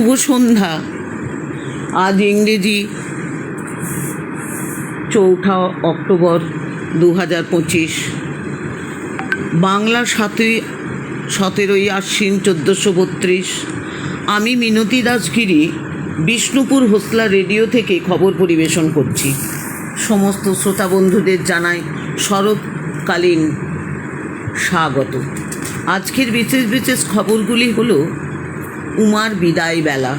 শুভ সন্ধ্যা আজ ইংরেজি চৌঠা অক্টোবর দু হাজার পঁচিশ। বাংলা সাতই, সতেরোই আশ্বিন চোদ্দোশো বত্রিশ। আমি মিনতি দাসগিরি, বিষ্ণুপুর হোসলা রেডিও থেকে খবর পরিবেশন করছি। সমস্ত শ্রোতা বন্ধুদের জানাই শরৎকালীন স্বাগত। আজকের বিশেষ বিশেষ খবরগুলি হলো উমার বিদায় বেলা।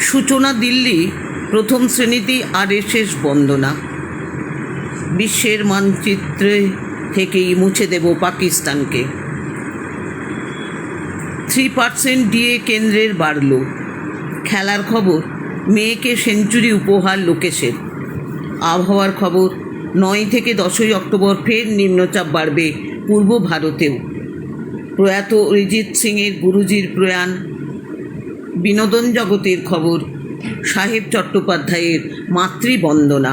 সূচনা দিল্লি, প্রথম শ্রেণীতেই আর শেষ বন্দনা। বিশ্বের মানচিত্রে থেকেই মুছে দেব পাকিস্তানকে। থ্রি পার্সেন্ট ডিএ কেন্দ্রের বাড়ল। খেলার খবর, মেয়েকে সেঞ্চুরি উপহার লোকেশের। আবহাওয়ার খবর, নয় থেকে দশই অক্টোবর ফের নিম্নচাপ বাড়বে পূর্ব ভারতেও। প্রয়াত অরিজিৎ সিংয়ের গুরুজির প্রয়াণ, বিনোদন জগতের খবর, সাহেব চট্টোপাধ্যায়ের মাতৃবন্দনা।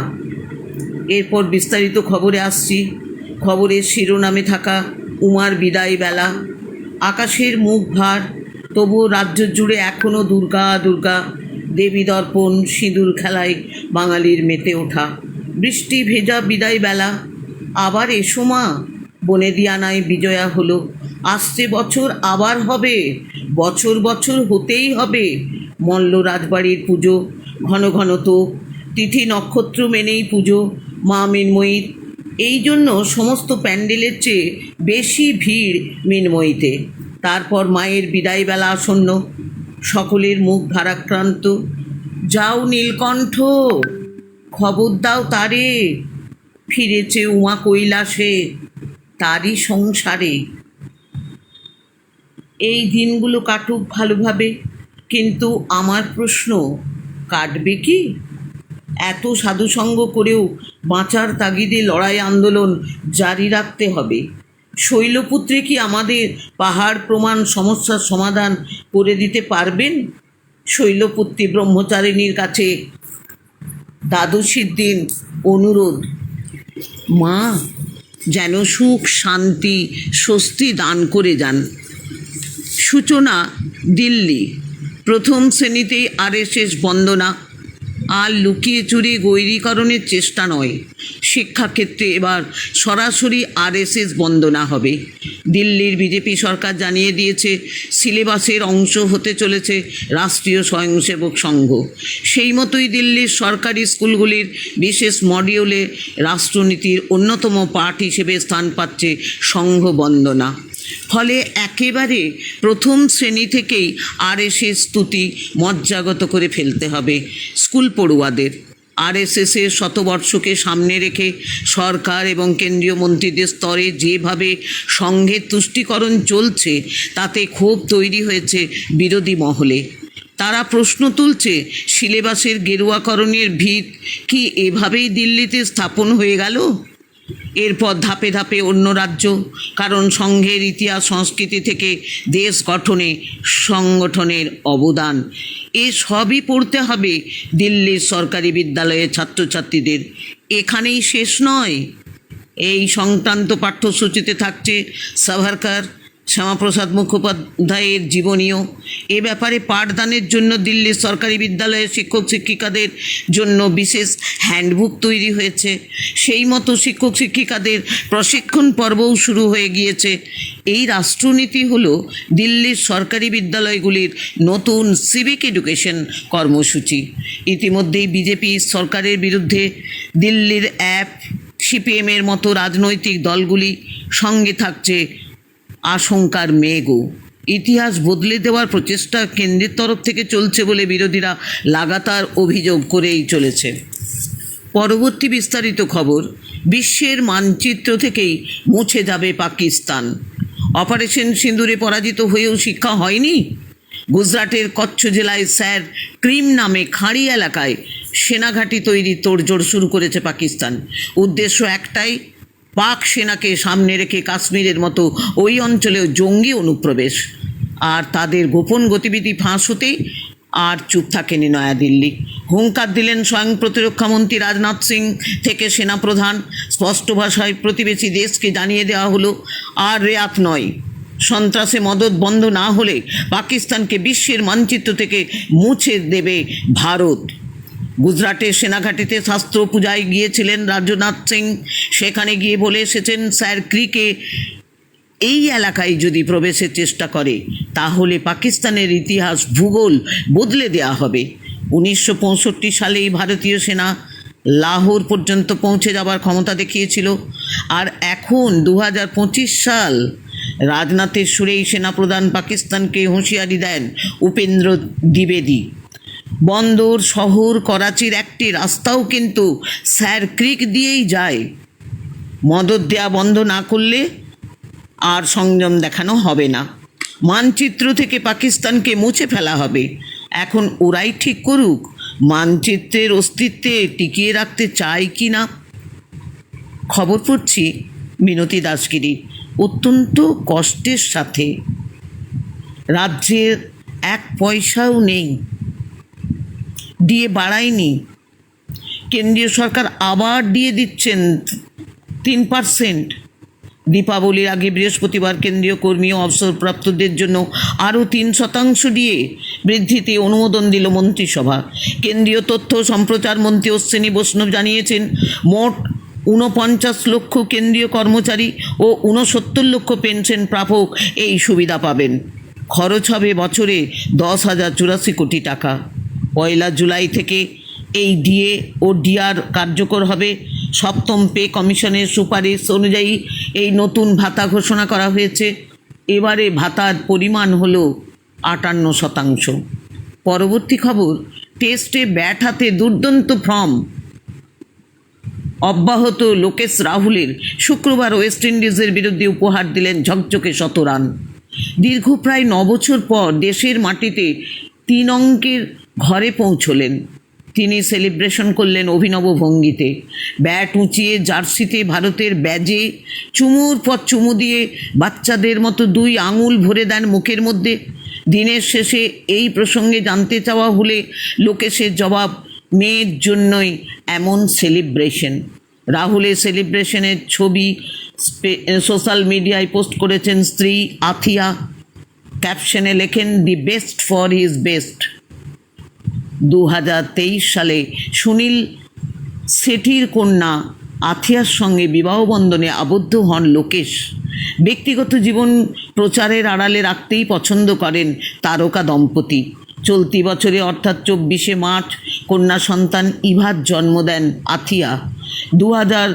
এরপর বিস্তারিত খবরে আসছি। খবরের শিরোনামে থাকা উমার বিদায় বেলা, আকাশের মুখ ভার, তবুও রাজ্য জুড়ে এখনও দুর্গা দুর্গা, দেবী দর্পণ, সিঁদুর খেলায় বাঙালির মেতে ওঠা। বৃষ্টি ভেজা বিদায় বেলা, আবার এসো মা, বনেদিয়ানায় বিজয়া হলো। আসছে বছর, আবার হবে। বছর বছর হতেই হবে। মল্ল রাজবাড়ির পুজো, ঘন ঘন তো তিথি নক্ষত্র মেনেই পুজো, মা মিনময়ীর। এই জন্য সমস্ত প্যান্ডেলের চেয়ে বেশি ভিড় মিনময়ীতে। তারপর মায়ের বিদায়বেলা আসন্ন। সকলের মুখ ভারাক্রান্ত। যাও নীলকণ্ঠ, খবর দাও তারে। ফিরেছে উমা কৈলাসে, তারই সংসারে এই দিনগুলো কাটুক ভালোভাবে। কিন্তু আমার প্রশ্ন, কাটবে কি? এত সাধুসঙ্গ করেও বাঁচার তাগিদে লড়াই আন্দোলন জারি রাখতে হবে। শৈলপুত্রে কি আমাদের পাহাড় প্রমাণ সমস্যার সমাধান করে দিতে পারবেন? শৈলপুত্রী ব্রহ্মচারিণীর কাছে দ্বাদশীর দিন অনুরোধ। মা, যেন সুখ শান্তি স্বস্তি দান করে যান। সূচনা, দিল্লি। প্রথম শ্রেণীতেই আরএসএস বন্দনা। আর লুকিয়ে চুরি গৈরীকরণের চেষ্টা নয়। শিক্ষাক্ষেত্রে এবার সরাসরি আরএসএস বন্দনা হবে। দিল্লির বিজেপি সরকার জানিয়ে দিয়েছে, সিলেবাসের অংশ হতে চলেছে রাষ্ট্রীয় স্বয়ংসেবক সংঘ। সেই মতোই দিল্লির সরকারি স্কুলগুলির বিশেষ মডিউলে রাষ্ট্রনীতির অন্যতম পাঠ হিসেবে স্থান পাচ্ছে সংঘ বন্দনা। ফলে একেবারে প্রথম শ্রেণি থেকেই আরএসএস স্তুতি মজ্জাগত করে ফেলতে হবে স্কুল পড়ুয়াদের। আরএসএসের শতবর্ষকে সামনে রেখে সরকার এবং কেন্দ্রীয় মন্ত্রীদের স্তরে যেভাবে সংঘের তুষ্টিকরণ চলছে, তাতে ক্ষোভ তৈরি হয়েছে বিরোধী মহলে। তারা প্রশ্ন তুলছে, সিলেবাসের গেরুয়াকরণের ভিত কি এভাবেই দিল্লিতে স্থাপন হয়ে গেল? এরপর ধাপে ধাপে অন্য রাজ্য, কারণ সংঘের ইতিহাস, সংস্কৃতি থেকে দেশ গঠনে সংগঠনের অবদান। এ সবই পড়তে হবে দিল্লির সরকারি বিদ্যালয়ের ছাত্রছাত্রীদের। এখানেই শেষ নয়। এই সংক্রান্ত পাঠ্যসূচিতে থাকছে সাভারকার শ্যামাপ্রসাদ মুখোপাধ্যায়ের জীবনীয় এ ব্যাপারে পাঠদানের জন্য দিল্লির সরকারি বিদ্যালয়ের শিক্ষক শিক্ষিকাদের জন্য বিশেষ হ্যান্ডবুক তৈরি হয়েছে। সেই মতো শিক্ষক শিক্ষিকাদের প্রশিক্ষণ পর্বও শুরু হয়ে গিয়েছে। এই রাষ্ট্রনীতি হলো দিল্লির সরকারি বিদ্যালয়গুলির নতুন সিভিক এডুকেশন কর্মসূচি। ইতিমধ্যেই বিজেপি সরকারের বিরুদ্ধে দিল্লির অ্যাপ সিপিএমের মতো রাজনৈতিক দলগুলি সঙ্গে থাকছে আশঙ্কার মেঘও। ইতিহাস বদলে দেওয়ার প্রচেষ্টা কেন্দ্রের তরফ থেকে চলছে বলে বিরোধীরা লাগাতার অভিযোগ করেই চলেছে। পরবর্তী বিস্তারিত খবর, বিশ্বের মানচিত্র থেকেই মুছে যাবে পাকিস্তান। অপারেশন সিঁদুরে পরাজিত হয়েও শিক্ষা হয়নি। গুজরাটের কচ্ছ জেলায় স্যার ক্রিম নামে খাঁড়ি এলাকায় সেনাঘাঁটি তৈরি তোড়জোড় শুরু করেছে পাকিস্তান। উদ্দেশ্য একটাই পাক সেনাকে সামনে রেখে কাশ্মীরের মতো ওই অঞ্চলেও জঙ্গি অনুপ্রবেশ। আর তাদের গোপন গতিবিধি ফাঁস হতেই আর চুপ থাকেনি নয়াদিল্লি। হুঙ্কার দিলেন স্বয়ং প্রতিরক্ষামন্ত্রী রাজনাথ সিং থেকে সেনাপ্রধান। স্পষ্ট ভাষায় প্রতিবেশী দেশকে জানিয়ে দেওয়া হলো, আর রেয়াত নয়। সন্ত্রাসে মদত বন্ধ না হলে পাকিস্তানকে বিশ্বের মানচিত্র থেকে মুছে দেবে ভারত। গুজরাটের সেনাঘাটিতে শাস্ত্র পূজায় গিয়েছিলেন রাজনাথ সিং। সেখানে গিয়ে বলে এসেছেন, স্যার, ক্রিকে এই এলাকায় যদি প্রবেশের চেষ্টা করে, তাহলে পাকিস্তানের ইতিহাস ভূগোল বদলে দেওয়া হবে। উনিশশো পঁয়ষট্টি সালেই ভারতীয় সেনা লাহোর পর্যন্ত পৌঁছে যাবার ক্ষমতা দেখিয়েছিল। আর এখন দু হাজার পঁচিশ সাল রাজনাথের সুরেই সেনাপ্রধান পাকিস্তানকে হুঁশিয়ারি দেন উপেন্দ্র দ্বিবেদী। বন্দর, শহর, করাচির একটি রাস্তাও কিন্তু স্যার ক্রিক দিয়েই যায়। মদত দেয়া বন্ধ না করলে আর সংযম দেখানো হবে না। মানচিত্র থেকে পাকিস্তানকে মুছে ফেলা হবে। এখন ওরাই ঠিক করুক, মানচিত্রের অস্তিত্বে টিকিয়ে রাখতে চায় কি না? খবর পড়ছি মিনতি দাসগিরি, অত্যন্ত কষ্টের সাথে। রাজ্যের এক পয়সাও নেই। দিয়ে বাড়ায়নি। কেন্দ্রীয় সরকার আবার দিয়ে দিচ্ছেন তিন পার্সেন্ট। দীপাবলির আগে বৃহস্পতিবার কেন্দ্রীয় কর্মী ও অবসরপ্রাপ্তদের জন্য আরও তিন শতাংশ দিয়ে বৃদ্ধিতে অনুমোদন দিল মন্ত্রিসভা। কেন্দ্রীয় তথ্য সম্প্রচার মন্ত্রী অশ্বিনী বৈষ্ণব জানিয়েছেন, মোট ঊনপঞ্চাশ লক্ষ কেন্দ্রীয় কর্মচারী ও ঊনসত্তর লক্ষ পেনশন প্রাপক এই সুবিধা পাবেন। খরচ হবে বছরে দশ হাজার চুরাশি কোটি টাকা। পয়লা জুলাই থেকে এই ডিএ ও ডিআর কার্যকর হবে। সপ্তম পে কমিশনের সুপারিশ অনুযায়ী এই নতুন ভাতা ঘোষণা করা হয়েছে। এবারে ভাতার পরিমাণ হল আটান্ন শতাংশ। পরবর্তী খবর, টেস্টে ব্যাট হাতে দুর্দান্ত ফর্ম। অব্যাহত লোকেশ রাহুলের শুক্রবার ওয়েস্ট ইন্ডিজের বিরুদ্ধে উপহার দিলেন ঝকঝকে শত রান দীর্ঘ প্রায় ন বছর পর দেশের মাটিতে তিন অঙ্কের ঘরে পৌঁছলেন। তিনি সেলিব্রেশন করলেন অভিনব ভঙ্গিতে। ব্যাট উঁচিয়ে জার্সিতে ভারতের ব্যাজে চুমুর পর চুমু দিয়ে বাচ্চাদের মতো দুই আঙুল ভরে দেন মুখের মধ্যে। দিনের শেষে এই প্রসঙ্গে জানতে চাওয়া হলে লোকেশের জবাব, মেয়ের জন্যই এমন সেলিব্রেশন রাহুলের সেলিব্রেশনের ছবি সোশ্যাল মিডিয়ায় পোস্ট করেছেন স্ত্রী আথিয়া। ক্যাপশনে লেখেন the best for his best দু হাজার তেইশ সালে সুনীল সেটির কন্যা আথিয়ার সঙ্গে বিবাহবন্ধনে আবদ্ধ হন লোকেশ। ব্যক্তিগত জীবন প্রচারের আড়ালে রাখতেই পছন্দ করেন তারকা দম্পতি। চলতি বছরে অর্থাৎ চব্বিশে মার্চ কন্যা সন্তান ইভার জন্ম দেন আথিয়া। দু হাজার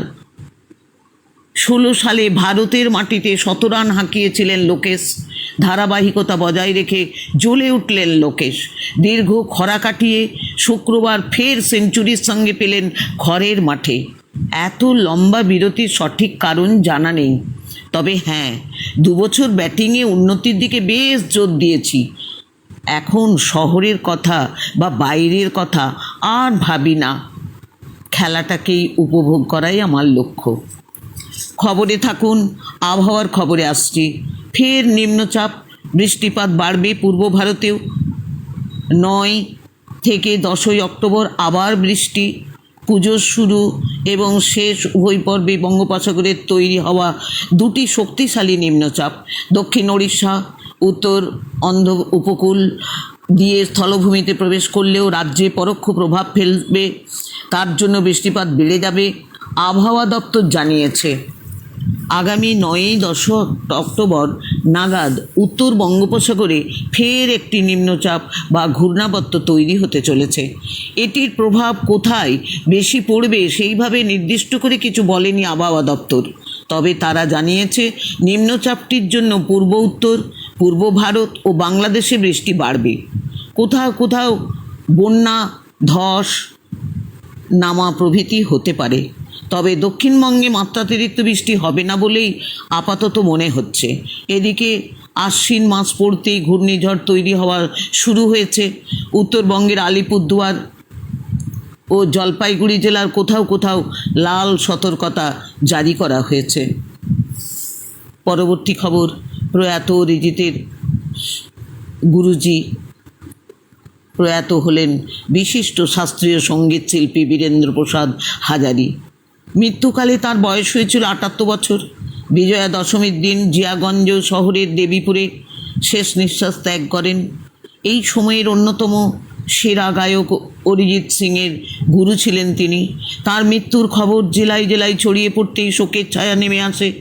ষোলো সালে ভারতের মাটিতে শতরান হাঁকিয়েছিলেন লোকেশ। ধারাবাহিকতা বজায় রেখে জ্বলে উঠলেন লোকেশ। দীর্ঘ খরা কাটিয়ে শুক্রবার ফের সেঞ্চুরির সঙ্গে পেলেন খড়ের মাঠে। এত লম্বা বিরতির সঠিক কারণ জানা নেই। তবে হ্যাঁ দুবছর ব্যাটিংয়ে উন্নতির দিকে বেশ জোর দিয়েছি। এখন শহরের কথা বা বাইরের কথা আর ভাবি না। খেলাটাকেই উপভোগ করাই আমার লক্ষ্য। খবরে থাকুন, আবহাওয়ার খবরে আসছি। ফের নিম্নচাপ, বৃষ্টিপাত বাড়বে পূর্ব ভারতেও। নয় থেকে দশই অক্টোবর আবার বৃষ্টি, পুজো শুরু এবং শেষ উভয় পর্বে বঙ্গোপসাগরের তৈরি হওয়া দুটি শক্তিশালী নিম্নচাপ। দক্ষিণ ওড়িশা, উত্তর অন্ধ উপকূল দিয়ে স্থলভূমিতে প্রবেশ করলেও রাজ্যে পরোক্ষ প্রভাব ফেলবে, তার জন্য বৃষ্টিপাত বেড়ে যাবে, আবহাওয়া দপ্তর জানিয়েছে। আগামী নয়ই দশ অক্টোবর নাগাদ উত্তর বঙ্গোপসাগরে ফের একটি নিম্নচাপ বা ঘূর্ণাবর্ত তৈরি হতে চলেছে। এটির প্রভাব কোথায়, বেশি পড়বে সেইভাবে নির্দিষ্ট করে কিছু বলেনি আবহাওয়া দপ্তর। তবে তারা জানিয়েছে, নিম্নচাপটির জন্য পূর্ব উত্তর, পূর্ব ভারত ও বাংলাদেশে বৃষ্টি বাড়বে। কোথাও কোথাও বন্যা, ধস নামা প্রভৃতি হতে পারে। তবে দক্ষিণবঙ্গে মাত্রাতিরিক্ত বৃষ্টি হবে না বলেই আপাতত মনে হচ্ছে। এদিকে আশ্বিন মাস পড়তেই ঘূর্ণিঝড় তৈরি হওয়া শুরু হয়েছে। উত্তরবঙ্গের আলিপুরদুয়ার ও জলপাইগুড়ি জেলার কোথাও কোথাও লাল সতর্কতা জারি করা হয়েছে। পরবর্তী খবর, প্রয়াত অরিজিতের গুরুজি প্রয়াত হলেন বিশিষ্ট শাস্ত্রীয় সংগীত শিল্পী বীরেন্দ্র প্রসাদ হাজারি। মৃত্যুকালে তার বয়স হয়েছিল আটাত্তর বছর। বিজয়া দশমীর দিন জিয়াগঞ্জ শহরের দেবীপুরে শেষ নিঃশ্বাস ত্যাগ করেন। এই সময়ের অন্যতম সেরা গায়ক অরিজিৎ সিংয়ের গুরু ছিলেন তিনি। তার মৃত্যুর খবর জেলায় জেলায় ছড়িয়ে পড়তেই শোকের ছায়া নেমে আসে।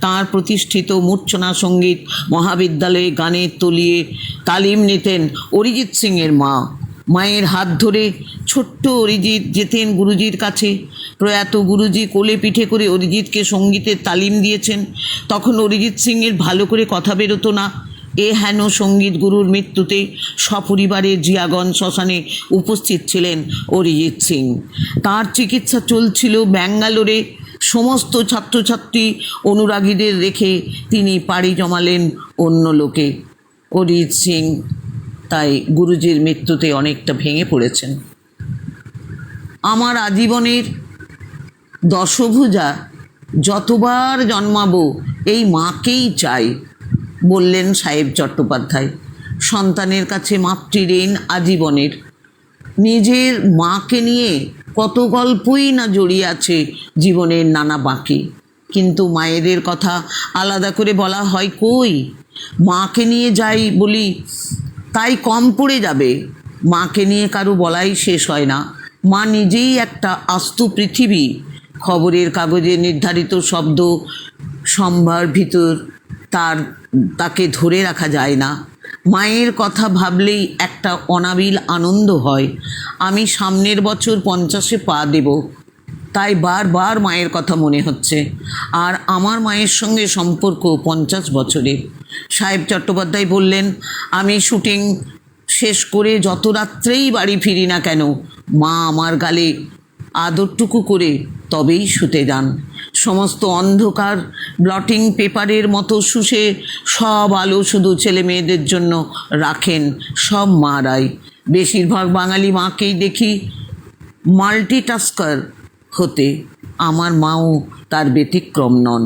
তার প্রতিষ্ঠিত মূর্ছনা সংগীত মহাবিদ্যালয়ে গানের তলিয়ে তালিম নিতেন অরিজিৎ সিংয়ের মা। মায়ের হাত ধরে ছোট্ট অরিজিৎ যেতেন গুরুজির কাছে। প্রয়াত গুরুজি কোলে পিঠে করে অরিজিৎকে সঙ্গীতের তালিম দিয়েছেন। তখন অরিজিৎ সিংয়ের ভালো করে কথা বেরোতো না। এ হেন সংগীত গুরুর মৃত্যুতে সপরিবারে জিয়াগঞ্জ শ্মশানে উপস্থিত ছিলেন অরিজিৎ সিং। তার চিকিৎসা চলছিল ব্যাঙ্গালোরে। সমস্ত ছাত্রছাত্রী অনুরাগীদের রেখে তিনি পাড়ি জমালেন অন্য লোকে। অরিজিৎ সিং তাই গুরুজির মৃত্যুতে অনেকটা ভেঙে পড়েছেন। আমার আজীবনের দশভুজা যতবার জন্মাবো, এই মাকেই চাই, বললেন সাহেব চট্টোপাধ্যায়। সন্তানের কাছে মাতৃ মাতৃঋণ আজীবনের। নিজের মাকে নিয়ে কত গল্পই না জড়িয়ে আছে জীবনের নানা বাঁকে। কিন্তু মায়েদের কথা আলাদা করে বলা হয় কই? মাকে নিয়ে যাই বলি তাই কম পড়ে যাবে। মাকে নিয়ে কারও বলাই শেষ হয় না। মা নিজেই একটা আস্ত পৃথিবী। খবরের কাগজে নির্ধারিত শব্দ সম্ভার ভিতর তার, তাকে ধরে রাখা যায় না। মায়ের কথা ভাবলেই একটা অনাবিল আনন্দ হয়। আমি সামনের বছর পঞ্চাশে পা দেব। তাই বারবার মায়ের কথা মনে হচ্ছে। আর আমার মায়ের সঙ্গে সম্পর্ক পঞ্চাশ বছরের। সাহেব চট্টোপাধ্যায় বললেন, আমি শুটিং শেষ করে যত রাত্রেই বাড়ি ফিরি না কেন, মা আমার গালে আদরটুকু করে তবেই শুতে যান। সমস্ত অন্ধকার ব্লটিং পেপারের মতো শুষে সব আলো শুধু ছেলে মেয়েদের জন্য রাখেন সব মারাই। বেশিরভাগ বাঙালি মাকেই দেখি মাল্টিটাস্কার হতে। আমার মাও তার ব্যতিক্রম নন।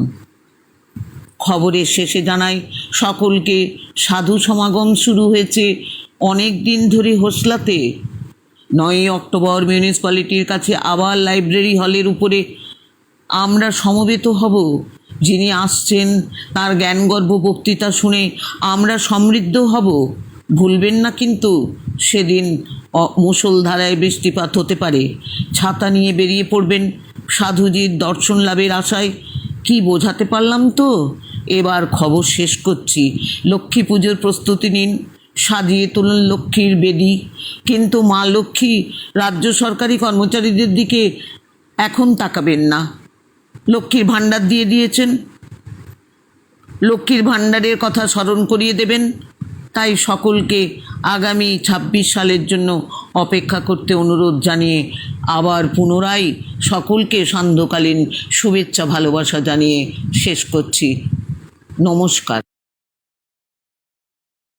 খবরের শেষে জানাই, সকলকে সাধু সমাগম শুরু হয়েছে অনেক দিন ধরে হোসলাতে। নয়ই অক্টোবর মিউনিসিপ্যালিটির কাছে আবার লাইব্রেরি হলের উপরে আমরা সমবেত হব। যিনি আসছেন, তার জ্ঞানগর্ভ বক্তৃতা শুনে আমরা সমৃদ্ধ হব। ভুলবেন না কিন্তু সেদিন মুষলধারায় বৃষ্টিপাত হতে পারে। ছাতা নিয়ে বেরিয়ে পড়বেন সাধুজির দর্শন লাভের আশায়। কি বোঝাতে পারলাম তো? এবার খবর শেষ করছি। লক্ষ্মী পুজোর প্রস্তুতি নিন। সাজিয়ে তুলুন লক্ষ্মীর বেদি। কিন্তু মা লক্ষ্মী রাজ্য সরকারি কর্মচারীদের দিকে এখন তাকাবেন না। লক্ষ্মীর ভাণ্ডার দিয়ে দিয়েছেন। লক্ষ্মীর ভাণ্ডারের কথা স্মরণ করিয়ে দেবেন। তাই সকলকে আগামী ছাব্বিশ সালের জন্য অপেক্ষা করতে অনুরোধ জানিয়ে আবার পুনরায় সকলকে সান্ধ্যকালীন শুভেচ্ছা ভালোবাসা জানিয়ে শেষ করছি। নমস্কার।